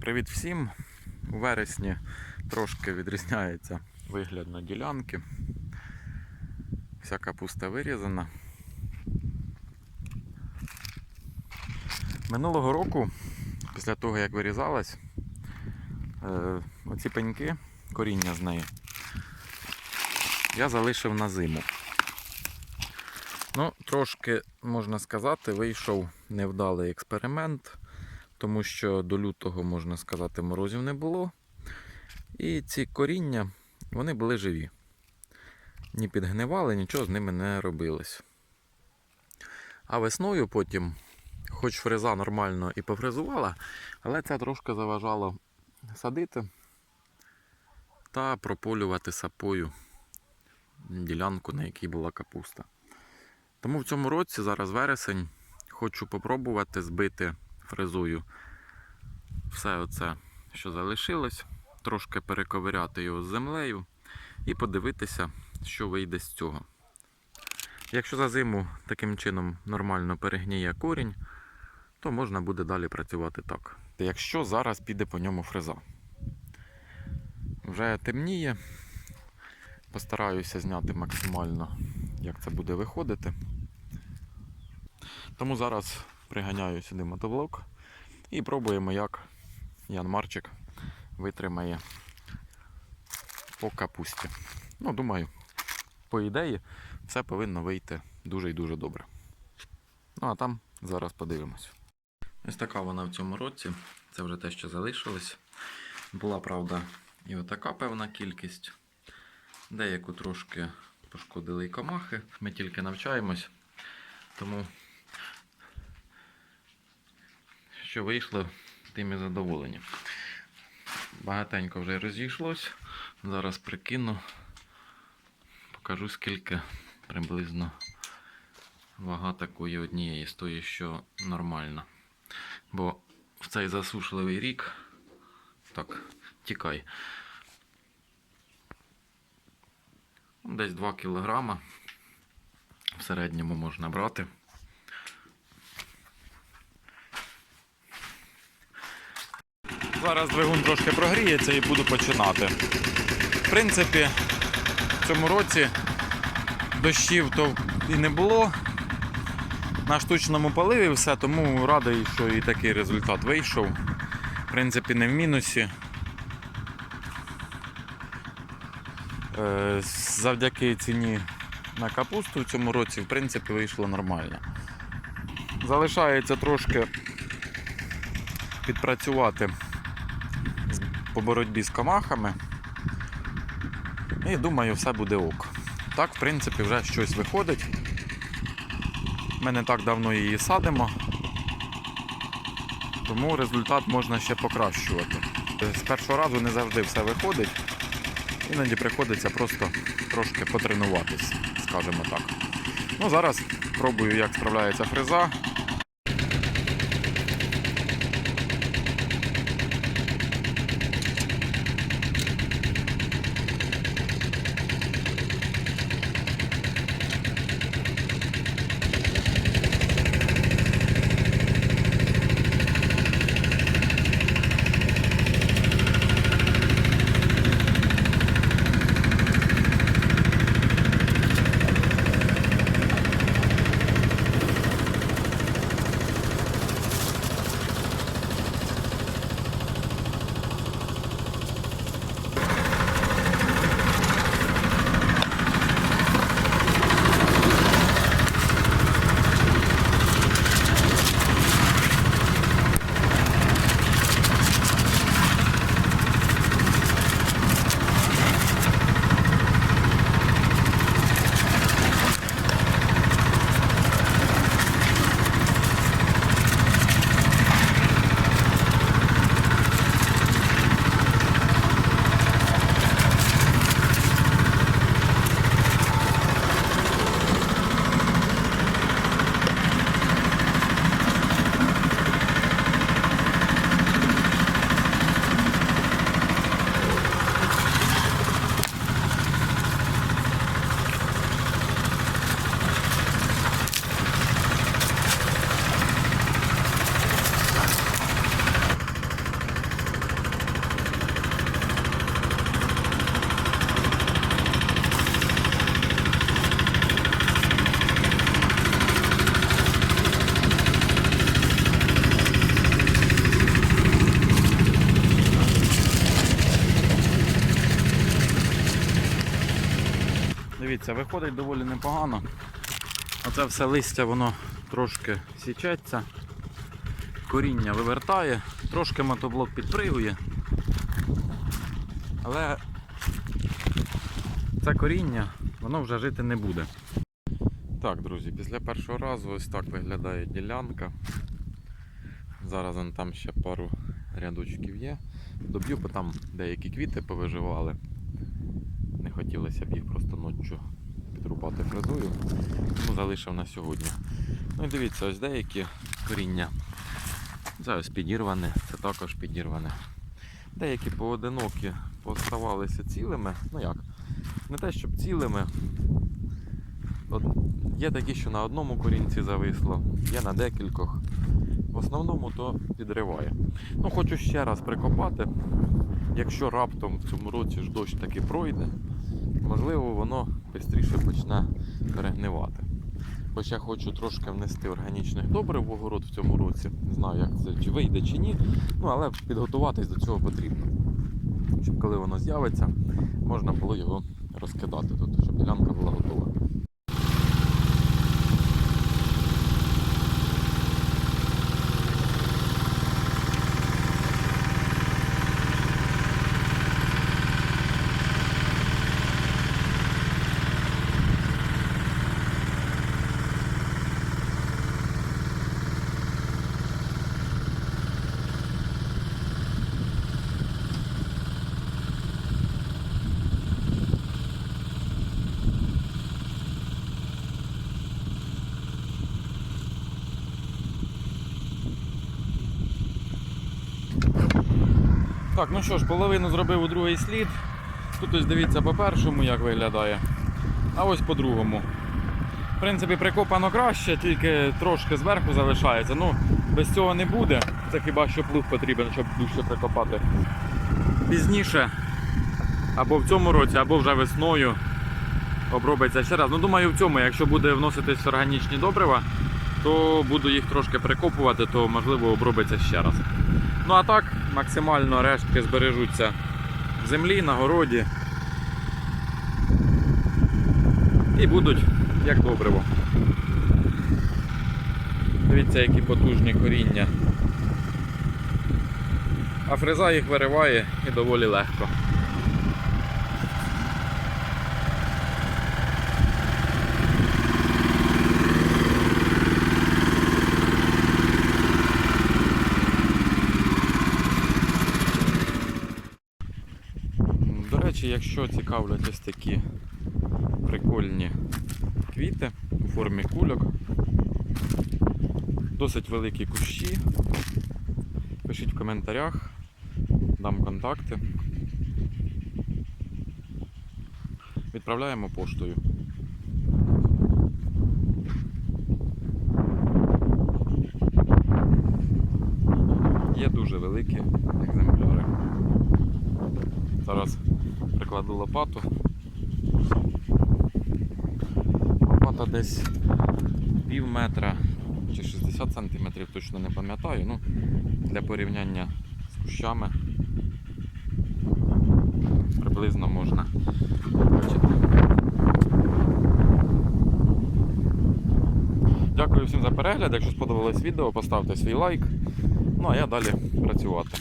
Привіт всім! У вересні трошки відрізняється вигляд на ділянки. Вся капуста вирізана. Минулого року, після того як вирізалась, е, оці пеньки, коріння з неї, я залишив на зиму. Ну, трошки, можна сказати, вийшов невдалий експеримент тому що до лютого, можна сказати, морозів не було. І ці коріння, вони були живі. Ні підгнивали, нічого з ними не робилось. А весною потім, хоч фреза нормально і пофрезувала, але це трошки заважало садити та прополювати сапою ділянку, на якій була капуста. Тому в цьому році, зараз вересень, хочу попробувати збити фрезою все оце, що залишилось, трошки перековиряти його з землею і подивитися, що вийде з цього. Якщо за зиму таким чином нормально перегніє корінь, то можна буде далі працювати так. Якщо зараз піде по ньому фреза. Вже темніє, постараюся зняти максимально, як це буде виходити. Тому зараз приганяю сюди мотоблок і пробуємо, як Ян Марчик витримає по капусті. Ну, думаю, по ідеї, все повинно вийти дуже і дуже добре. Ну, а там зараз подивимось. Ось така вона в цьому році. Це вже те, що залишилось. Була, правда, і отака певна кількість. Деяку трошки пошкодили і комахи. Ми тільки навчаємось, тому що вийшло, тим і задоволені. Багатенько вже розійшлось. Зараз прикину, покажу скільки приблизно вага такої однієї з тої, що нормальна. Бо в цей засушливий рік, так, тікай. Десь 2 кілограма в середньому можна брати. Зараз двигун трошки прогріється і буду починати. В принципі, в цьому році дощів то і не було. На штучному паливі все, тому радий, що і такий результат вийшов. В принципі, не в мінусі. Е, Завдяки ціні на капусту в цьому році, в принципі, вийшло нормально. Залишається трошки підпрацювати по боротьбі з комахами. І думаю, все буде ок. Так, в принципі, вже щось виходить. Ми не так давно її садимо, тому результат можна ще покращувати. З першого разу не завжди все виходить. Іноді приходиться просто трошки потренуватись, скажімо так. Ну, зараз пробую, як справляється фреза. Дивіться, виходить доволі непогано. Оце все листя воно трошки січеться, коріння вивертає, трошки мотоблок підпригує. Але це коріння, воно вже жити не буде. Так, друзі, після першого разу ось так виглядає ділянка. Зараз там ще пару рядочків є. Доб'ю, бо там деякі квіти повиживали. Хотілося б їх просто ночі підрубати фрезою. Тому залишив на сьогодні. Ну і дивіться, ось деякі коріння. Це ось підірване, це також підірване. Деякі поодинокі поставалися цілими. Ну як? Не те, щоб цілими. От є такі, що на одному корінці зависло, є на декількох. В основному то підриває. Ну, хочу ще раз прикопати. Якщо раптом в цьому році ж дощ таки пройде, можливо, воно швидше почне перегнивати. Хоча хочу трошки внести органічних добрив в огород в цьому році. Не знаю, як це чи вийде, чи ні. Ну, але підготуватись до цього потрібно. Щоб коли воно з'явиться, можна було його розкидати тут, щоб ділянка була готова. Так, ну що ж, половину зробив у другий слід. Тут ось дивіться по першому, як виглядає. А ось по другому. В принципі, прикопано краще, тільки трошки зверху залишається. Ну, без цього не буде. Це хіба що плуг потрібен, щоб дужче прикопати. Пізніше, або в цьому році, або вже весною обробиться ще раз. Ну, думаю, в цьому, якщо буде вноситись органічні добрива, то буду їх трошки прикопувати, то можливо обробиться ще раз. Ну а так, максимально рештки збережуться в землі, на городі. І будуть як добриво. Дивіться, які потужні коріння. А фреза їх вириває і доволі легко. Якщо цікавлять ось такі прикольні квіти у формі кульок, досить великі кущі, пишіть в коментарях, дам контакти. Відправляємо поштою. Є дуже великі екземпляри. Зараз прикладу лопату. Лопата десь пів метра чи 60 сантиметрів, точно не пам'ятаю. Ну, для порівняння з кущами приблизно можна бачити. Дякую всім за перегляд. Якщо сподобалось відео, поставте свій лайк. Ну а я далі працювати.